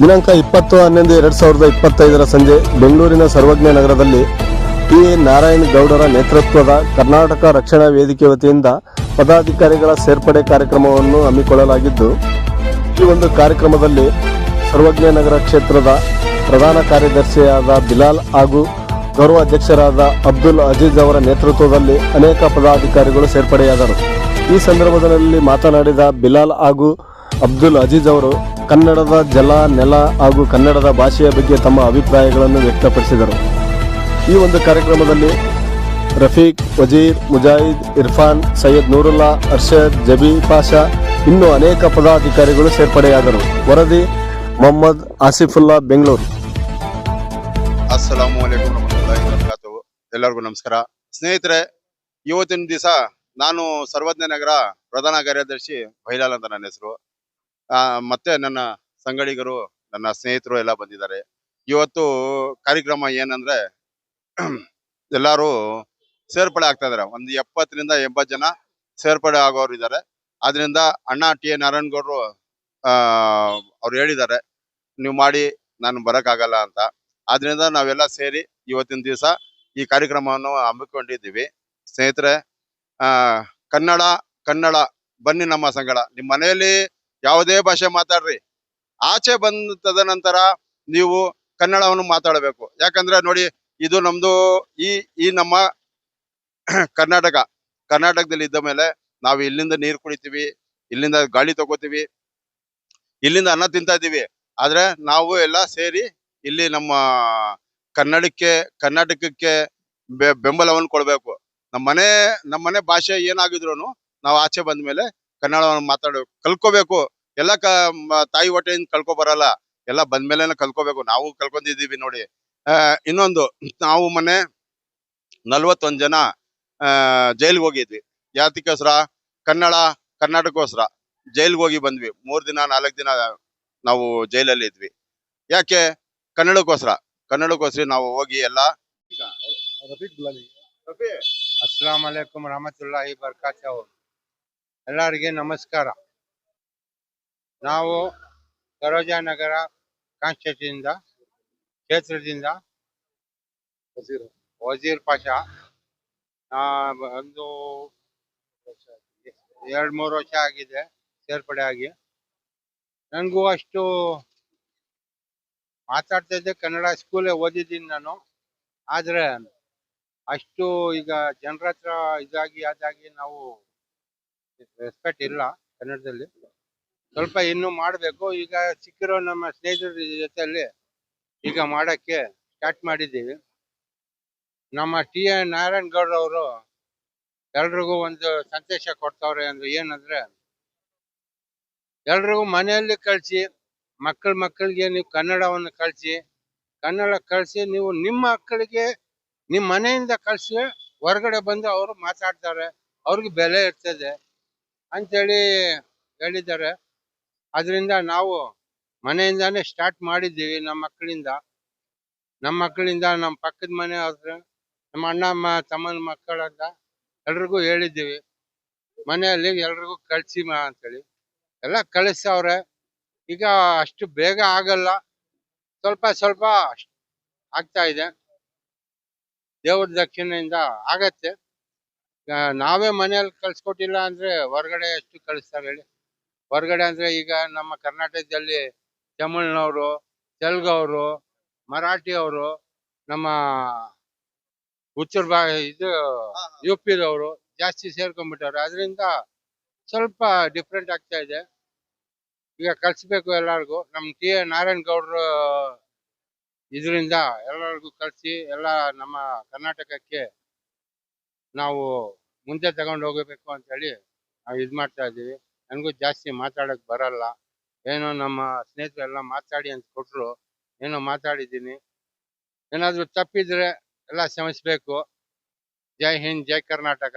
ದಿನಾಂಕ ಇಪ್ಪತ್ತು ಹನ್ನೊಂದು ಎರಡು ಸಾವಿರದ ಇಪ್ಪತ್ತೈದರ ಸಂಜೆ ಬೆಂಗಳೂರಿನ ಸರ್ವಜ್ಞ ನಗರದಲ್ಲಿ ಪಿ ನಾರಾಯಣ ಗೌಡರ ನೇತೃತ್ವದ ಕರ್ನಾಟಕ ರಕ್ಷಣಾ ವೇದಿಕೆ ವತಿಯಿಂದ ಪದಾಧಿಕಾರಿಗಳ ಸೇರ್ಪಡೆ ಕಾರ್ಯಕ್ರಮವನ್ನು ಹಮ್ಮಿಕೊಳ್ಳಲಾಗಿದ್ದು, ಈ ಒಂದು ಕಾರ್ಯಕ್ರಮದಲ್ಲಿ ಸರ್ವಜ್ಞ ನಗರ ಕ್ಷೇತ್ರದ ಪ್ರಧಾನ ಕಾರ್ಯದರ್ಶಿಯಾದ ಬಿಲಾಲ್ ಹಾಗೂ ಗೌರವ ಅಧ್ಯಕ್ಷರಾದ ಅಬ್ದುಲ್ ಅಜೀಜ್ ಅವರ ನೇತೃತ್ವದಲ್ಲಿ ಅನೇಕ ಪದಾಧಿಕಾರಿಗಳು ಸೇರ್ಪಡೆಯಾದರು. ಈ ಸಂದರ್ಭದಲ್ಲಿ ಮಾತನಾಡಿದ ಬಿಲಾಲ್ ಹಾಗೂ ಅಬ್ದುಲ್ ಅಜೀಜ್ ಅವರು ಕನ್ನಡದ ಜಲ, ನೆಲ ಹಾಗೂ ಕನ್ನಡದ ಭಾಷೆಯ ಬಗ್ಗೆ ತಮ್ಮ ಅಭಿಪ್ರಾಯಗಳನ್ನು ವ್ಯಕ್ತಪಡಿಸಿದರು. ಈ ಒಂದು ಕಾರ್ಯಕ್ರಮದಲ್ಲಿ ರಫೀಕ್, ವಜೀರ್, ಮುಜಾಹಿದ್, ಇರ್ಫಾನ್, ಸೈಯದ್ ನೂರುಲ್ಲಾ, ಅರ್ಷದ್ ಜಬಿ ಪಾಷಾ ಇನ್ನೂ ಅನೇಕ ಪದಾಧಿಕಾರಿಗಳು ಸೇರ್ಪಡೆಯಾದರು. ವರದಿ ಮೊಹಮ್ಮದ್ ಆಸಿಫುಲ್ಲಾ, ಬೆಂಗಳೂರು. ಎಲ್ಲರಿಗೂ ನಮಸ್ಕಾರ. ಸ್ನೇಹಿತರೆ, ಇವತ್ತಿನ ದಿವಸ ನಾನು ಸರ್ವಜ್ಞ ನಗರ ಪ್ರಧಾನ ಕಾರ್ಯದರ್ಶಿ ಬೈಲಾಲ್ ಅಂತ ನನ್ನ ಹೆಸರು. ಮತ್ತೆ ನನ್ನ ಸಂಗಡಿಗರು, ನನ್ನ ಸ್ನೇಹಿತರು ಎಲ್ಲ ಬಂದಿದ್ದಾರೆ. ಇವತ್ತು ಕಾರ್ಯಕ್ರಮ ಏನಂದ್ರೆ, ಎಲ್ಲರೂ ಸೇರ್ಪಡೆ ಆಗ್ತಾ ಇದಾರೆ ಒಂದು ಎಪ್ಪತ್ತರಿಂದ ಎಂಬತ್ತು ಜನ ಸೇರ್ಪಡೆ ಆಗೋರು ಇದ್ದಾರೆ. ಆದ್ರಿಂದ ಅಣ್ಣ ಟಿ ಎ ನಾರಾಯಣಗೌಡರು, ಆ, ಅವ್ರು ಹೇಳಿದ್ದಾರೆ, ನೀವು ಮಾಡಿ, ನಾನು ಬರೋಕ್ಕಾಗಲ್ಲ ಅಂತ. ಆದ್ರಿಂದ ನಾವೆಲ್ಲ ಸೇರಿ ಇವತ್ತಿನ ದಿವಸ ಈ ಕಾರ್ಯಕ್ರಮವನ್ನು ಹಮ್ಮಿಕೊಂಡಿದ್ದೀವಿ. ಸ್ನೇಹಿತರೆ, ಆ, ಕನ್ನಡ ಕನ್ನಡ, ಬನ್ನಿ ನಮ್ಮ ಸಂಗಡ. ನಿಮ್ಮ ಮನೆಯಲ್ಲಿ ಯಾವುದೇ ಭಾಷೆ ಮಾತಾಡ್ರಿ. ಆಚೆ ಬಂದ ತದನಂತರ ನೀವು ಕನ್ನಡವನ್ನು ಮಾತಾಡಬೇಕು. ಯಾಕಂದ್ರೆ ನೋಡಿ, ಇದು ನಮ್ದು ಈ ಈ ನಮ್ಮ ಕರ್ನಾಟಕ. ಕರ್ನಾಟಕದಲ್ಲಿ ಇದ್ದ ಮೇಲೆ ನಾವು ಇಲ್ಲಿಂದ ನೀರು ಕುಡಿತೀವಿ, ಇಲ್ಲಿಂದ ಗಾಳಿ ತಗೋತೀವಿ, ಇಲ್ಲಿಂದ ಅನ್ನ ತಿಂತಾ ಇದ್ದೀವಿ. ಆದ್ರೆ ನಾವು ಎಲ್ಲ ಸೇರಿ ಇಲ್ಲಿ ನಮ್ಮ ಕನ್ನಡಕ್ಕೆ, ಕರ್ನಾಟಕಕ್ಕೆ ಬೆಂಬಲವನ್ನು ಕೊಡಬೇಕು. ನಮ್ಮನೆ ನಮ್ಮನೆ ನಮ್ಮ ಮನೆ ಭಾಷೆ ಏನಾಗಿದ್ರು ನಾವು ಆಚೆ ಬಂದ ಮೇಲೆ ಕನ್ನಡವನ್ನು ಮಾತಾಡ ಕಲ್ಕೋಬೇಕು ಎಲ್ಲ ಕ ತಾಯಿ ಹೊಟ್ಟೆಯಿಂದ ಕಲ್ಕೊ ಬರಲ್ಲ. ಎಲ್ಲ ಬಂದ್ಮೇಲೆ ಕಲ್ಕೋಬೇಕು ನಾವು ಕಲ್ಕೊಂಡಿದೀವಿ ನೋಡಿ. ಇನ್ನೊಂದು, ನಾವು ಮೊನ್ನೆ ನಲ್ವತ್ತೊಂದ್ ಜನ ಜೈಲ್ಗೆ ಹೋಗಿದ್ವಿ. ಜಾತಿಗೋಸ್ಕರ ಕನ್ನಡ ಕರ್ನಾಟಕಕ್ಕೋಸ್ಕರ ಜೈಲ್ಗೆ ಹೋಗಿ ಬಂದ್ವಿ. ಮೂರ್ ದಿನ, ನಾಲ್ಕು ದಿನ ನಾವು ಜೈಲಲ್ಲಿ ಇದ್ವಿ. ಯಾಕೆ? ಕನ್ನಡಕ್ಕೋಸ್ಕರ. ಕನ್ನಡಕ್ಕೋಸ್ಕರ ನಾವು ಹೋಗಿ ಎಲ್ಲ ಅಸ್ಲಾಂ ರಹಮತುಲ್ಲಾ ರಹಮತುಲ್ಲಾಹಿ ಬರ್ಕಾತಹು. ಎಲ್ಲರಿಗೆ ನಮಸ್ಕಾರ. ನಾವು ಸರೋಜಾನಗರ ಕಾನ್ಸ್ಟಿಟ್ಯೂಷನಿಂದ ಕ್ಷೇತ್ರದಿಂದ ವಜೀರ್. ಪಾಷಾ. ಒಂದು ಎರಡು ಮೂರು ವರ್ಷ ಆಗಿದೆ ಸೇರ್ಪಡೆ ಆಗಿ. ನನಗೂ ಅಷ್ಟು ಮಾತಾಡ್ತಾ ಇದ್ದೆ ಕನ್ನಡ ಸ್ಕೂಲೇ ಓದಿದ್ದೀನಿ ನಾನು. ಆದರೆ ಅಷ್ಟು ಈಗ ಜನರ ಹತ್ರ ಇದಾಗಿ ಅದಾಗಿ ನಾವು ರೆಸ್ಪೆಕ್ಟ್ ಇಲ್ಲ ಕನ್ನಡದಲ್ಲಿ. ಸ್ವಲ್ಪ ಇನ್ನು ಮಾಡಬೇಕು. ಈಗ ಸಿಕ್ಕಿರೋ ನಮ್ಮ ಸ್ನೇಹಿತರ ಜೊತೆಯಲ್ಲಿ ಈಗ ಮಾಡಕ್ಕೆ ಸ್ಟಾರ್ಟ್ ಮಾಡಿದ್ದೀವಿ. ನಮ್ಮ ಟಿ ಎ ನಾರಾಯಣ್ ಗೌಡ್ರ ಅವರು ಎಲ್ರಿಗೂ ಒಂದು ಸಂತೋಷ ಕೊಡ್ತಾವ್ರೆ ಅಂದ್ರೆ ಏನಂದ್ರೆ, ಎಲ್ರಿಗೂ ಮನೆಯಲ್ಲಿ ಕಳಿಸಿ, ಮಕ್ಕಳ ಮಕ್ಕಳಿಗೆ ನೀವು ಕನ್ನಡವನ್ನು ಕಳಿಸಿ, ಕನ್ನಡ ಕಳಿಸಿ ನೀವು ನಿಮ್ಮ ಮಕ್ಕಳಿಗೆ ನಿಮ್ಮ ಮನೆಯಿಂದ ಕಳಿಸಿ ಹೊರಗಡೆ ಬಂದು ಅವರು ಮಾತಾಡ್ತಾರೆ. ಅವ್ರಿಗೆ ಬೆಲೆ ಇರ್ತದೆ. ಅಂತೇಳಿ ಹೇಳಿದ್ದಾರೆ. ಅದರಿಂದ ನಾವು ಮನೆಯಿಂದಾನೇ ಸ್ಟಾರ್ಟ್ ಮಾಡಿದ್ದೀವಿ ನಮ್ಮ ಮಕ್ಕಳಿಂದ. ನಮ್ಮ ಮಕ್ಕಳಿಂದ, ನಮ್ಮ ಪಕ್ಕದ ಮನೆ ಆದರೆ ನಮ್ಮ ಅಣ್ಣ ಮ ತಮ್ಮನ ಮಕ್ಕಳಂತ ಎಲ್ರಿಗೂ ಹೇಳಿದ್ದೀವಿ. ಮನೆಯಲ್ಲಿ ಎಲ್ರಿಗೂ ಕಳಿಸಿ ಮಾ ಅಂತೇಳಿ. ಎಲ್ಲ ಕಳಿಸ್ತವ್ರೆ ಈಗ ಅಷ್ಟು ಬೇಗ ಆಗಲ್ಲ. ಸ್ವಲ್ಪ ಸ್ವಲ್ಪ ಆಗ್ತಾ ಇದೆ. ದೇವ್ರ ದಕ್ಷಿಣೆಯಿಂದ ಆಗತ್ತೆ. ನಾವೇ ಮನೆಯಲ್ಲಿ ಕಳ್ಸ್ಕೊಟ್ಟಿಲ್ಲ ಅಂದ್ರೆ ಹೊರಗಡೆ ಎಷ್ಟು ಕಳಿಸ್ತಾರೆ ಹೇಳಿ. ಹೊರಗಡೆ ಅಂದ್ರೆ ಈಗ ನಮ್ಮ ಕರ್ನಾಟಕದಲ್ಲಿ ತಮಿಳ್ನವರು ಮರಾಠಿ ಮರಾಠಿಯವರು ನಮ್ಮ ಉತ್ತರ ಇದು ಯು ಪಿದವರು ಜಾಸ್ತಿ ಸೇರ್ಕೊಂಡ್ಬಿಟ್ಟವ್ರೆ. ಅದರಿಂದ ಸ್ವಲ್ಪ ಡಿಫ್ರೆಂಟ್ ಆಗ್ತಾ ಇದೆ. ಈಗ ಕಳ್ಸ್ಬೇಕು ಎಲ್ಲರಿಗೂ. ನಮ್ಮ ಟಿ ಎ ನಾರಾಯಣ್ ಗೌಡರು ಇದರಿಂದ ಎಲ್ಲರಿಗೂ ಕಲಿಸಿ ಎಲ್ಲ ನಮ್ಮ ಕರ್ನಾಟಕಕ್ಕೆ ನಾವು ಮುಂದೆ ತಗೊಂಡು ಹೋಗಬೇಕು ಅಂತೇಳಿ ನಾವು ಇದು ಮಾಡ್ತಾ ಇದ್ದೀವಿ. ನನಗೂ ಜಾಸ್ತಿ ಮಾತಾಡಕ್ ಬರಲ್ಲ. ಏನೋ ನಮ್ಮ ಸ್ನೇಹಿತರೆಲ್ಲ ಮಾತಾಡಿ ಅಂತ ಕೊಟ್ರು. ಏನೋ ಮಾತಾಡಿದ್ದೀನಿ. ಏನಾದರೂ ತಪ್ಪಿದ್ರೆ ಎಲ್ಲ ಕ್ಷಮಿಸ್ಬೇಕು. ಜೈ ಹಿಂದ್, ಜೈ ಕರ್ನಾಟಕ.